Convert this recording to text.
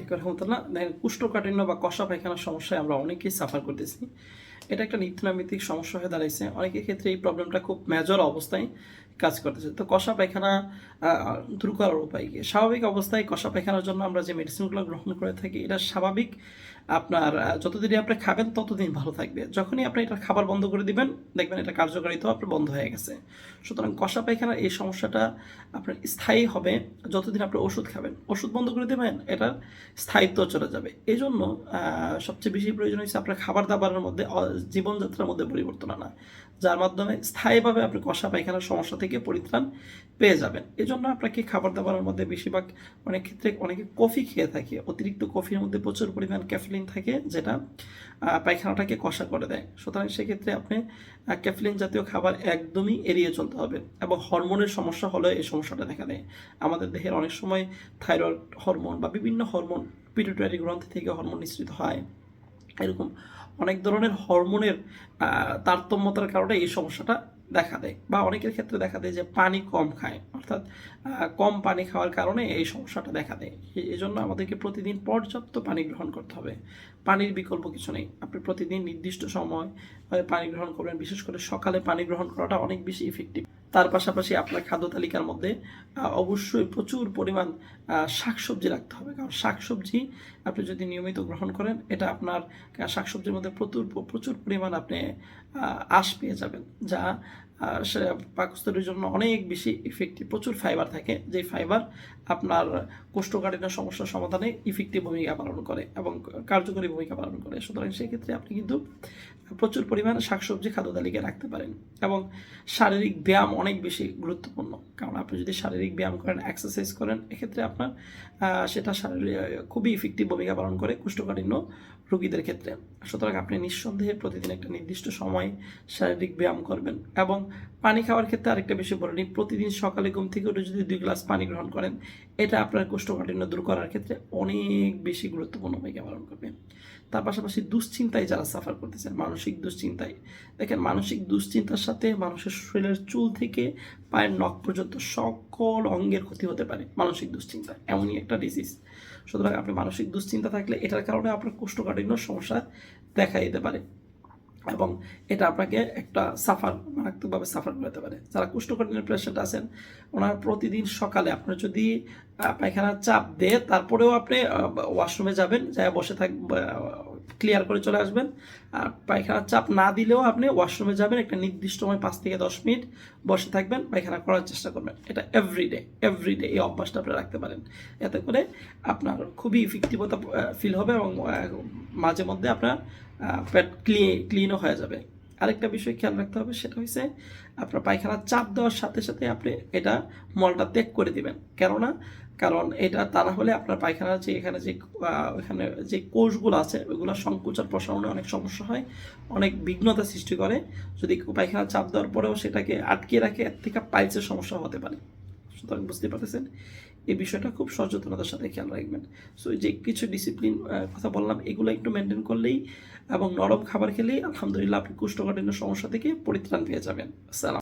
আলাইকুম রহমতুল্লাহ দেখেন কুষ্ঠকাঠিন্য বা কষা পায়খানার সমস্যায় আমরা অনেকেই সাফার করতেছি। এটা একটা নিত্যনৈমিত্তিক সমস্যা হয়ে দাঁড়াইছে। অনেকের ক্ষেত্রে এই প্রবলেমটা খুব মেজর অবস্থায় কাজ করতেছে। তো কষা পায়খানা দূর করার উপায় কি? স্বাভাবিক অবস্থায় কষা পায়খানার জন্য আমরা যে মেডিসিনগুলো গ্রহণ করে থাকি, এটা স্বাভাবিক আপনার যতদিনই আপনি খাবেন ততদিন ভালো থাকবে। যখনই আপনি এটা খাবার বন্ধ করে দিবেন, দেখবেন এটা কার্যকারিতাও আপনার বন্ধ হয়ে গেছে। সুতরাং কষা পায়খানার এই সমস্যাটা আপনার স্থায়ী হবে যতদিন আপনি ওষুধ খাবেন। ওষুধ বন্ধ করে দেবেন, এটার স্থায়িত্ব চলে যাবে। এই জন্য সবচেয়ে বেশি প্রয়োজন হচ্ছে আপনার খাবার দাবারের মধ্যে জীবনযাত্রার মধ্যে পরিবর্তন আনা, যার মাধ্যমে স্থায়ীভাবে আপনি কষা পায়খানার সমস্যা থেকে পরিত্রাণ পেয়ে যাবেন। এই জন্য আপনাকে খাবার দাবারের মধ্যে বেশিরভাগ অনেক ক্ষেত্রে অনেকে কফি খেয়ে থাকে, অতিরিক্ত কফির মধ্যে প্রচুর পরিমাণ ক্যাফিলিন থাকে, যেটা পায়খানাটাকে কষা করে দেয়। সুতরাং সেক্ষেত্রে আপনি ক্যাফিলিন জাতীয় খাবার একদমই এড়িয়ে চলতে হবে এবং হরমোনের সমস্যা হলে এই সমস্যাটা দেখা দেয়। আমাদের দেহের অনেক সময় থাইরয়েড হরমোন বা বিভিন্ন হরমোন, পিটুটারি গ্রন্থি থেকে হরমোন নিঃসৃত হয়। এরকম অনেক ধরনের হরমোনের তারতম্যতার কারণে এই সমস্যাটা দেখা দেয় বা অনেকের ক্ষেত্রে দেখা দেয় যে পানি কম খায়। অর্থাৎ কম পানি খাওয়ার কারণে এই সমস্যাটা দেখা দেয়। এই- জন্য আমাদেরকে প্রতিদিন পর্যাপ্ত পানি গ্রহণ করতে হবে। পানির বিকল্প কিছু নেই। আপনি প্রতিদিন নির্দিষ্ট সময় পানি গ্রহণ করবেন। বিশেষ করে সকালে পানি গ্রহণ করাটা অনেক বেশি ইফেক্টিভ তার পাশাপাশি আপনার খাদ্য তালিকার মধ্যে অবশ্যই প্রচুর পরিমাণ শাকসবজি রাখতে হবে। কারণ শাকসবজি আপনি যদি নিয়মিত গ্রহণ করেন, এটা আপনার শাকসবজির মধ্যে প্রচুর প্রচুর পরিমাণ আপনি আশ পেয়ে যাবেন, যা সে পাকস্থলীর জন্য অনেক বেশি ইফেক্টিভ প্রচুর ফাইবার থাকে। যে ফাইবার আপনার কোষ্ঠকাঠিন্য সমস্যার সমাধানে ইফেক্টিভ ভূমিকা পালন করে এবং কার্যকরী ভূমিকা পালন করে। সুতরাং সেক্ষেত্রে আপনি কিন্তু প্রচুর পরিমাণে শাকসবজি খাদ্য তালিকায় রাখতে পারেন এবং শারীরিক ব্যায়াম অনেক বেশি গুরুত্বপূর্ণ। কারণ আপনি যদি শারীরিক ব্যায়াম করেন এক্সারসাইজ করেন, এক্ষেত্রে আপনার সেটা শারীরিক, খুবই ইফেক্টিভ ভূমিকা পালন করে কোষ্ঠকাঠিন্য রোগীদের ক্ষেত্রে। সুতরাং আপনি নিঃসন্দেহে প্রতিদিন একটা নির্দিষ্ট সময় শারীরিক ব্যায়াম করবেন এবং পানি খাওয়ার ক্ষেত্রে আরেকটা বিষয় বলে নিই, প্রতিদিন সকালে ঘুম থেকে উঠে যদি দুই গ্লাস পানি গ্রহণ করেন, এটা আপনার কোষ্ঠকাঠিন্য দূর করার ক্ষেত্রে অনেক বেশি গুরুত্বপূর্ণ ভূমিকা পালন করবে। তার পাশাপাশি দুশ্চিন্তায় যারা সাফার করতেছেন মানসিক দুশ্চিন্তায়, দেখেন মানসিক দুশ্চিন্তার সাথে মানুষের শরীরের চুল থেকে পায়ের নখ পর্যন্ত সকল অঙ্গের ক্ষতি হতে পারে মানসিক দুশ্চিন্তা, এমনই একটা ডিজিজ সুতরাং আপনি মানসিক দুশ্চিন্তা থাকলে এটার কারণে আপনার কোষ্ঠকাঠিন্য সমস্যা দেখা দিতে পারে এবং এটা আপনাকে একটা সাফার মারাত্মকভাবে সাফার করতে পারে। যারা কোষ্ঠকাঠিন্য পেশেন্ট আছেন, ওনার প্রতিদিন সকালে আপনার যদি পায়খানার চাপ দেয়, তারপরেও আপনি ওয়াশরুমে যাবেন যাই বসে থাক ক্লিয়ার করে চলে আসবেন। আর পায়খানার চাপ না দিলেও আপনি ওয়াশরুমে যাবেন, একটা নির্দিষ্ট সময় পাঁচ থেকে দশ মিনিট বসে থাকবেন, পায়খানা করার চেষ্টা করবেন। এটা এভরিডে এভরিডে এই অভ্যাসটা আপনি রাখতে পারেন। এতে করে আপনার খুবই ইফেক্টিভতা ফিল হবে এবং মাঝে মধ্যে আপনার পেট ক্লিন ক্লিনও হয়ে যাবে। আরেকটা বিষয় খেয়াল রাখতে হবে, সেটা হচ্ছে আপনার পায়খানার চাপ দেওয়ার সাথে সাথে আপনি এটা মলটা ত্যাগ করে দিবেন। কেননা, কারণ এটা তা না হলে আপনার পায়খানার যে এখানে যে এখানে যে কোষগুলো আছে ওইগুলো সংকুচার প্রসারণে অনেক সমস্যা হয়, অনেক বিঘ্নতা সৃষ্টি করে। যদি পায়খানার চাপ দেওয়ার পরেও সেটাকে আটকে রাখে, এর থেকে পাইলসের সমস্যা হতে পারে। সুতরাং বুঝতে পারতেছেন? এই বিষয়টা খুব সচেতনতার সাথে খেয়াল রাখবেন। সো যে কিছু ডিসিপ্লিন কথা বললাম, এগুলো একটু মেনটেন করলেই এবং নরম খাবার খেলেই আলহামদুলিল্লাহ আপনি কুষ্ঠকাঠিন্য সমস্যা থেকে পরিত্রাণ পেয়ে যাবেন। আসসালাম।